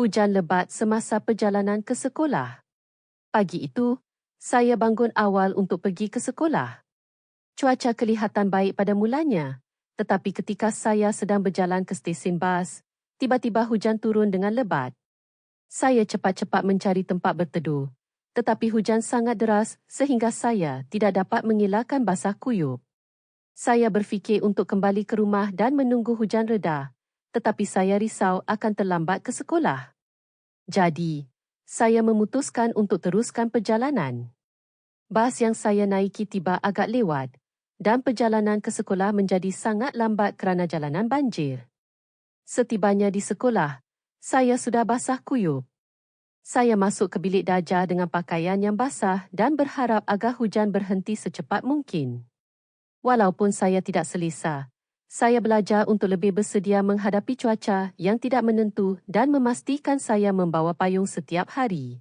Hujan lebat semasa perjalanan ke sekolah. Pagi itu, saya bangun awal untuk pergi ke sekolah. Cuaca kelihatan baik pada mulanya, tetapi ketika saya sedang berjalan ke stesen bas, tiba-tiba hujan turun dengan lebat. Saya cepat-cepat mencari tempat berteduh, tetapi hujan sangat deras sehingga saya tidak dapat mengelakkan basah kuyup. Saya berfikir untuk kembali ke rumah dan menunggu hujan reda, tetapi saya risau akan terlambat ke sekolah. Jadi, saya memutuskan untuk teruskan perjalanan. Bas yang saya naiki tiba agak lewat dan perjalanan ke sekolah menjadi sangat lambat kerana jalanan banjir. Setibanya di sekolah, saya sudah basah kuyup. Saya masuk ke bilik darjah dengan pakaian yang basah dan berharap agar hujan berhenti secepat mungkin. Walaupun saya tidak selesa, saya belajar untuk lebih bersedia menghadapi cuaca yang tidak menentu dan memastikan saya membawa payung setiap hari.